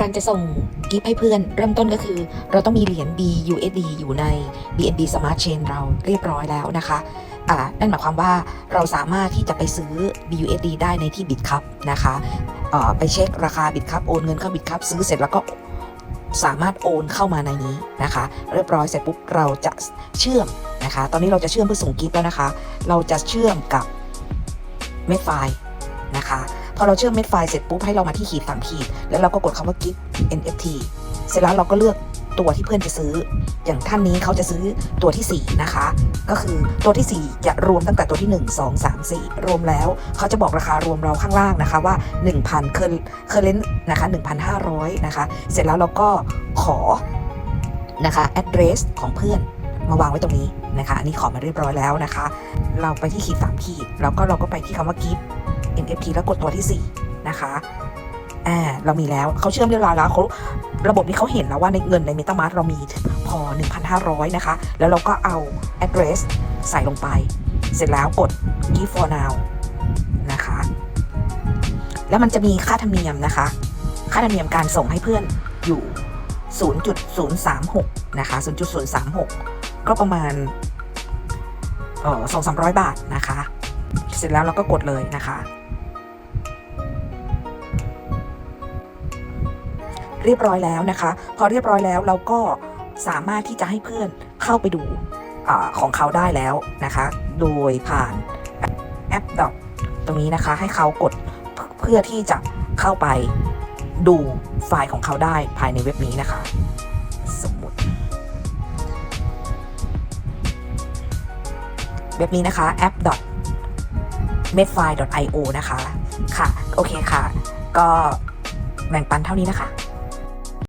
การจะส่งกิฟต์ให้เพื่อน เริ่มต้นก็คือ เราต้องมีเหรียญ BUSD อยู่ใน BNB Smart Chain เราเรียบร้อยแล้วนะคะอ่านั่นหมายความว่าเราสามารถที่จะไปซื้อ BUSD ได้ในที่ BitCup นะคะอ่าไปเช็คราคา BitCup โอนเงินเข้า BitCup ซื้อเสร็จแล้วก็สามารถโอนเข้ามาในนี้นะคะ เรียบร้อยเสร็จปุ๊บเราจะเชื่อมนะคะ ตอนนี้เราจะเชื่อมเพื่อส่งกิฟต์แล้วนะคะ เราจะเชื่อมกับเม็ดไฟล์นะคะ พอเราเชื่อมเม็ดไฟล์เสร็จปุ๊บให้เรามาที่ขีดสามขีด แล้วเราก็กดคำว่า gift NFT เสร็จแล้วเราก็เลือกตัวที่เพื่อนจะซื้อ อย่างท่านนี้เขาจะซื้อตัวที่ 4 นะคะ ก็คือตัวที่ 4 จะรวมตั้งแต่ตัวที่ 1 2 3 4 รวมแล้ว เขาจะบอกราคารวมเราข้างล่างนะคะว่า 1,000เคอร์เคอร์เรนนะคะ1,500 นะคะ เสร็จแล้วเราก็ขอนะคะ address ของเพื่อนมาวางไว้ตรงนี้นะคะ อันนี้ขอมาเรียบร้อยแล้วนะคะ เราไปที่ขีดสามขีด แล้วก็เราก็ไปที่คำว่า gift NFT แล้วกดตัวที่ 4 นะคะอ่าเรามีแล้วเขาเชื่อมเรียบร้อยแล้วเขาระบบนี้เขาเห็นแล้วว่าในเงินใน MetaMask เรามีพอ 1,500 นะคะ แล้วเราก็เอา address ใส่ลงไป เสร็จแล้วกด give for now นะคะ แล้วมันจะมีค่าธรรมเนียมนะคะ ค่าธรรมเนียมการส่งให้เพื่อนอยู่ 0.036 นะคะ 0.036 ก็ประมาณเออสองสามร้อยบาทนะคะ เสร็จแล้วเราก็กดเลยนะคะ เรียบร้อยแล้วนะคะ พอเรียบร้อยแล้วเราก็สามารถที่จะให้เพื่อนเข้าไปดูอของเขาได้แล้วนะคะ โดยผ่านแอปดอตรงนี้นะคะ ให้เขากดเพื่อที่จะเข้าไปดูไฟล์ของเขาได้ภายในเว็บนี้นะคะ สมมติเว็บนี้นะคะ app medfile io นะคะ ค่ะ โอเคค่ะ ก็แบ่งปันเท่านี้นะคะ